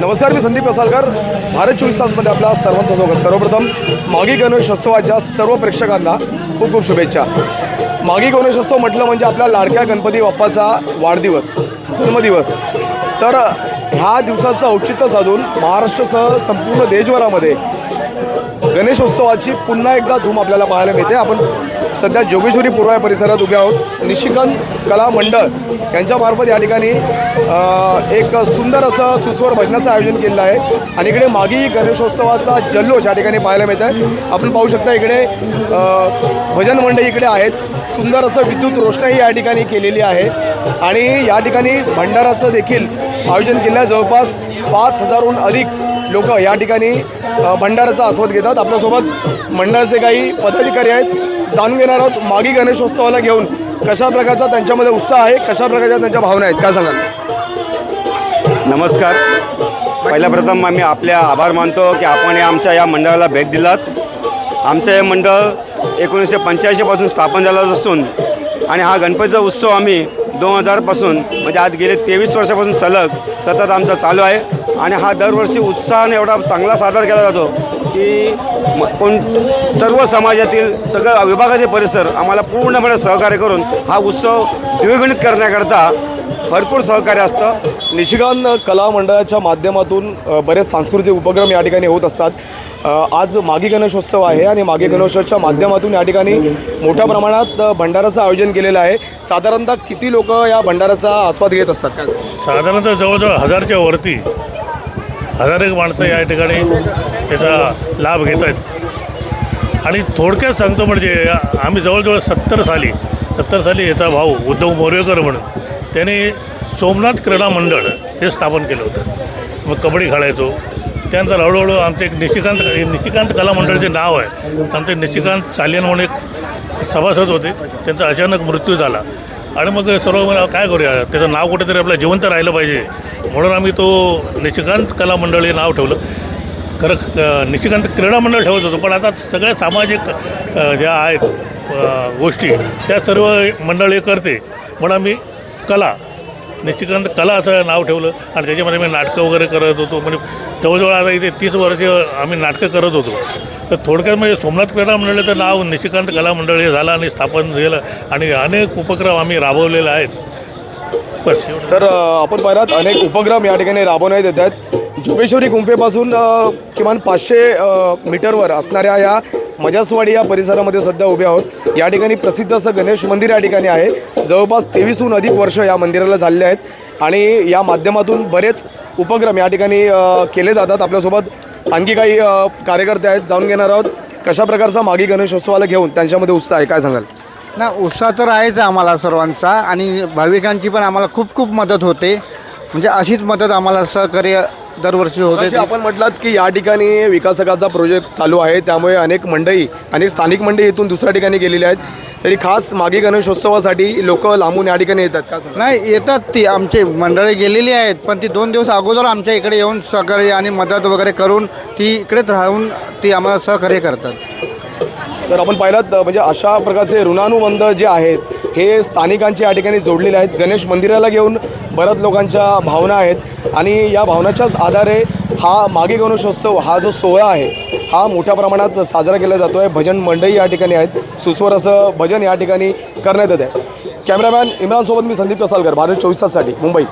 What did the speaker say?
नमस्कार मी संदीप कसालकर भारत चोवीस तासमध्ये आपला सर्वांचं स्वागत. सर्वप्रथम मागी गणेशोत्सवाच्या सर्व प्रेक्षकांना खूप खूप शुभेच्छा. मागी गणेशोत्सव म्हटलं म्हणजे आपल्या लाडक्या गणपती बाप्पाचा वाढदिवस जन्मदिवस. तर ह्या दिवसाचं औचित्य साधून महाराष्ट्रासह संपूर्ण देशभरामध्ये गणेशोत्सवाची पुन्हा एकदा धूम आपल्याला पाहायला मिळते. आपण सध्या जोगेश्वरी पूर्व परिसरात उभे आहोत. निशिकांत कला मंडळ यांच्यामार्फत या ठिकाणी एक सुंदर असं सुस्वर भजनाचं आयोजन केलेलं आहे. आणि इकडे मागी गणेशोत्सवाचा जल्लोष या ठिकाणी पाहायला मिळत आहे. आपण पाहू शकता इकडे भजन मंडळी इकडे आहेत. सुंदर असं विद्युत रोषणाई या ठिकाणी केलेली आहे. आणि या ठिकाणी भंडाराचं देखील आयोजन केलं आहे. जवळपास पाच हजारहून अधिक लोक या ठिकाणी भंडाराचा आस्वाद घेतात. आपल्यासोबत मंडळाचे काही पदाधिकारी आहेत. जाणून घेणार आहोत मागी गणेशोत्सवाला घेऊन कशा प्रकारचा त्यांच्यामध्ये उत्साह आहे कशा प्रकारच्या त्यांच्या भावना आहेत काय सांगाल? नमस्कार. पहिल्या प्रथम आम्ही आपल्या आभार मानतो की आपण आमच्या या मंडळाला भेट दिलात. आमचं हे मंडळ एकोणीसशे पंच्याऐंशीपासून स्थापन झालं असून आणि हा गणपतीचा उत्सव आम्ही दोन हजारपासून म्हणजे आज गेले तेवीस वर्षापासून सलग सतत आमचा चालू आहे. आणि हा दरवर्षी उत्साहाने एवढा चांगला सादर केला जातो की कोण सर्व समाजातील सगळं विभागाचे परिसर आम्हाला पूर्णपणे सहकार्य करून हा उत्सव द्विगुणित करण्याकरता भरपूर सहकार्य असतं. निशिकांत कला मंडळाच्या माध्यमातून बरेच सांस्कृतिक उपक्रम या ठिकाणी होत असतात. आज मागी गणेशोत्सव आहे आणि मागी गणेशोत्सवाच्या माध्यमातून या ठिकाणी मोठ्या प्रमाणात भंडाराचं आयोजन केलेलं आहे. साधारणतः किती लोक या भंडाराचा आस्वाद घेत असतात? साधारणतः जवळजवळ हजारच्या वरती हजार एक माणसं या ठिकाणी त्याचा लाभ घेत आहेत. आणि थोडक्यात सांगतो म्हणजे आम्ही जवळजवळ सत्तर साली सत्तर साली याचा भाऊ उद्धव मोरेकर म्हणून त्याने सोमनाथ क्रीडा मंडळ हे स्थापन केलं होतं. मग कबड्डी खेळायचो. त्यानंतर हळूहळू आमचे एक निशिकांत निशिकांत कला मंडळाचे नाव आहे. आमचे निशिकांत चालियन म्हणून एक सभासद होते. त्यांचा अचानक मृत्यू झाला. आणि मग सर्व काय करूया? त्याचं नाव कुठेतरी आपलं जिवंत राहिलं पाहिजे. म्हणून आम्ही तो निशिकांत कला मंडळ हे नाव ठेवलं. खरं निशिकांत क्रीडा मंडळ ठेवत होतो. पण आता सगळ्या सामाजिक ज्या आहेत गोष्टी त्या सर्व मंडळ हे करते. म्हणून आम्ही कला. निश्चिकांत कला असं नाव ठेवलं. आणि त्याच्यामध्ये मी नाटकं वगैरे करत होतो. म्हणजे जवळजवळ आता इथे तीस वर्ष आम्ही नाटकं करत होतो. तर थोडक्यात म्हणजे सोमनाथ क्रीडा मंडळाचं नाव निशिकांत कला मंडळ हे झालं आणि स्थापन झालं. आणि अनेक उपक्रम आम्ही राबवलेले आहेत. बस तर आपण पाहिलात अनेक उपक्रम या ठिकाणी राबवण्यात येत आहेत. जोगेश्वरी गुंफेपासून किमान पाचशे मीटरवर असणाऱ्या या मजासवाडी या परिसरामध्ये सध्या उभे आहोत. या ठिकाणी प्रसिद्ध असं गणेश मंदिर या ठिकाणी आहे. जवळपास तेवीसहून अधिक वर्ष या मंदिराला झालेले आहेत. आणि या माध्यमातून बरेच उपक्रम या ठिकाणी केले जातात. आपल्यासोबत आणखी काही कार्यकर्ते आहेत. जाणून घेणार आहोत कशा प्रकारचा मागी गणेशोत्सवाला घेऊन त्यांच्यामध्ये उत्साह आहे? काय सांगाल? ना उत्साह तर आहेच आम्हाला सर्वांचा. आणि भाविकांची पण आम्हाला खूप खूप मदत होते. म्हणजे अशीच मदत आम्हाला सहकार्य दरवर्षी होते आपण म्हटलात की या ठिकाणी विकासकाचा प्रोजेक्ट चालू आहे त्यामुळे अनेक मंडळी अनेक स्थानिक मंडळी इथून दुसऱ्या ठिकाणी गेलेली आहेत. तरी खास मागे गणेशोत्सवासाठी लोक लांबून या ठिकाणी येतात का? सांगा? नाही येतात ती. आमची मंडळी गेलेली आहेत पण ती दोन दिवस अगोदर आमच्या इकडे येऊन सहकार्य आणि मदत वगैरे करून ती इकडेच राहून ती आम्हाला सहकार्य करतात. तर आपण पाहिलात अ, म्हणजे अशा प्रकारचे ऋणानुबंध जे आहेत हे स्थानिकांची या ठिकाणी जोडलेले आहेत. गणेश मंदिराला घेऊन बऱ्याच लोकांच्या भावना आहेत आणि या भावनाच्याच आधारे हा मागे गणेशोत्सव हा जो सोहळा आहे हा मोठ्या प्रमाणात साजरा केला जातो आहे भजन मंडळी या ठिकाणी आहेत. सुस्वर असं भजन या ठिकाणी करण्यात येत आहे. कॅमेरामॅन इम्रानसोबत मी संदीप कसालकर भारत चोवीस ताससाठी मुंबई.